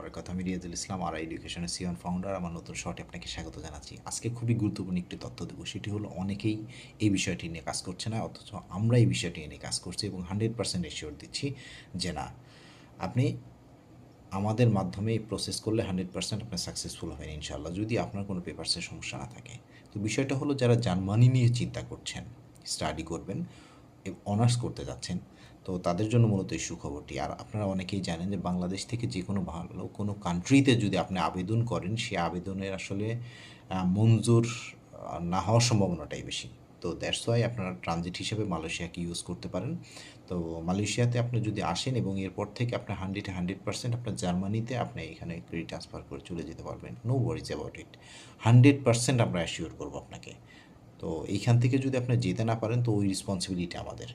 বারাকাত আমি রিয়াজুল ইসলাম, আর এডুকেশনের সিওন ফাউন্ডার আমার নতুন শর্টে আপনাকে স্বাগত জানাচ্ছি। আজকে খুবই গুরুত্বপূর্ণ একটি তথ্য দেবো, সেটি হলো অনেকেই এই বিষয়টি নিয়ে কাজ করছে না, অথচ আমরা এই বিষয়টি নিয়ে কাজ করছি এবং হান্ড্রেড পার্সেন্ট এসিওর দিচ্ছি যে না, আপনি আমাদের মাধ্যমে প্রসেস করলে হান্ড্রেড পার্সেন্ট আপনার সাকসেসফুল হবেন ইনশাল্লাহ যদি আপনার কোনো পেপারসের সমস্যা না থাকে। তো বিষয়টা হলো যারা জার্মানি নিয়ে চিন্তা করছেন স্টাডি করবেন অনার্স করতে যাচ্ছেন, তো তাদের জন্য মূলত এই সুখবরটি। আর আপনারা অনেকেই জানেন যে বাংলাদেশ থেকে যে কোনো ভালো কোনো কান্ট্রিতে যদি আপনি আবেদন করেন, সে আবেদনের আসলে মঞ্জুর না হওয়ার সম্ভাবনাটাই বেশি। তো দ্যাটস ওয়াই আপনারা ট্রানজিট হিসেবে মালয়েশিয়াকে ইউজ করতে পারেন। তো মালয়েশিয়াতে আপনি যদি আসেন এবং এরপর থেকে আপনার হান্ড্রেড হান্ড্রেড পার্সেন্ট আপনার জার্মানিতে আপনি এখানে ক্রেডিট ট্রান্সফার করে চলে যেতে পারবেন। No worries about it hundred percent আমরা অ্যাসিওর করব আপনাকে। তো এইখান থেকে যদি আপনি যেতে না পারেন, তো ওই রেসপন্সিবিলিটি আমাদের।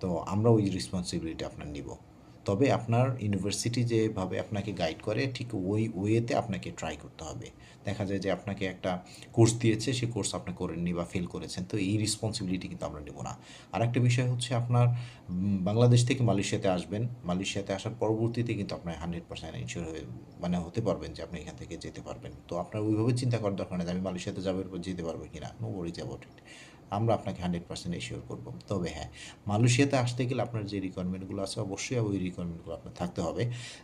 তো আমরা ওই রেসপন্সিবিলিটি আপনার নিব। তবে আপনার ইউনিভার্সিটি যেভাবে আপনাকে গাইড করে, ঠিক ওই ওয়েতে আপনাকে ট্রাই করতে হবে। দেখা যায় যে আপনাকে একটা কোর্স দিয়েছে সেই কোর্স আপনি করেননি বা ফেল করেছেন, তো এই রেসপন্সিবিলিটি কিন্তু আমরা নেব না। আর একটা বিষয় হচ্ছে আপনার বাংলাদেশ থেকে মালয়েশিয়াতে আসবেন, মালয়েশিয়াতে আসার পরবর্তীতে কিন্তু আপনার হান্ড্রেড পার্সেন্ট ইনশিওর হয়ে মানে হতে পারবেন যে আপনি এখান থেকে যেতে পারবেন। তো আপনার ওইভাবে চিন্তা করার দরকার নেই যে আমি মালয়েশিয়াতে যাব, এরপর যেতে পারব কি না নো ওয়ারিজ অ্যাবাউট ইট আমরা আপনাকে হান্ড্রেড পার্সেন্ট এসিওর করব। তবে হ্যাঁ মালয়েশিয়াতে আসতে গেলে আপনার যে রিকোয়ারমেন্টগুলো আছে, অবশ্যই ওই রিকোয়ারমেন্টগুলো আপনার থাকতে হবে।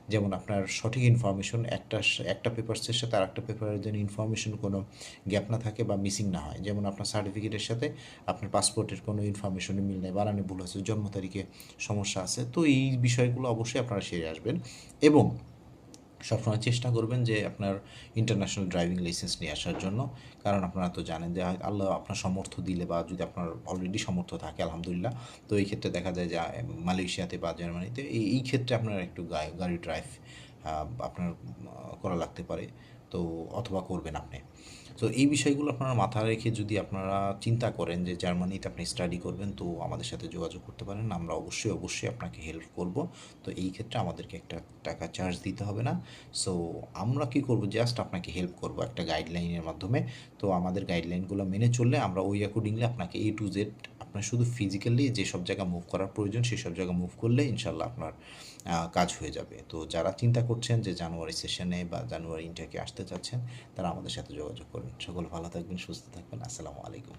যেমন আপনার সঠিক ইনফরমেশন একটা একটা পেপারসের সাথে আর একটা পেপারের যেন ইনফরমেশন কোনো গ্যাপ না থাকে বা মিসিং না হয়। যেমন আপনার সার্টিফিকেটের সাথে আপনার পাসপোর্টের কোনো ইনফরমেশনে মিল নেই, বানানে ভুল আছে জন্ম তারিখে সমস্যা আছে। তো এই বিষয়গুলো অবশ্যই আপনারা সেরে আসবেন। এবং সবসময় চেষ্টা করবেন যে আপনার ইন্টারন্যাশনাল ড্রাইভিং লাইসেন্স নিয়ে আসার জন্য। কারণ আপনারা তো জানেন যে আল্লাহ আপনার সমর্থ দিলে বা যদি আপনার অলরেডি সমর্থ থাকে, আলহামদুলিল্লাহ। তো এই ক্ষেত্রে দেখা যায় যে মালয়েশিয়াতে বা জার্মানিতে এই ক্ষেত্রে আপনার একটু গাড়ি ড্রাইভ আপনার করা লাগতে পারে। তো অথবা করবেন আপনি। তো এই বিষয়গুলো আপনারা মাথায় রেখে যদি আপনারা চিন্তা করেন যে জার্মানিতে আপনি স্টাডি করবেন, তো আমাদের সাথে যোগাযোগ করতে পারেন। আমরা অবশ্যই অবশ্যই আপনাকে হেল্প করব। তো এই ক্ষেত্রে আমাদেরকে একটা টাকা চার্জ দিতে হবে না। সো আমরা কি করব? জাস্ট আপনাকে হেল্প করব একটা গাইডলাইনের মাধ্যমে। তো আমাদের গাইডলাইনগুলো মেনে চললে আমরা ওই অ্যাকর্ডিংলি আপনাকে এ টু জেড আপনার শুধু ফিজিক্যালি যেসব জায়গা মুভ করার প্রয়োজন সেসব জায়গা মুভ করলে ইনশাল্লাহ আপনার কাজ হয়ে যাবে। তো যারা চিন্তা করছেন যে জানুয়ারি সেশনে বা জানুয়ারি ইন্টাকে আসতে চাচ্ছেন, তারা আমাদের সাথে যোগাযোগ করুন। সকল ভালো থাকবেন সুস্থ থাকবেন। আসসালামু আলাইকুম।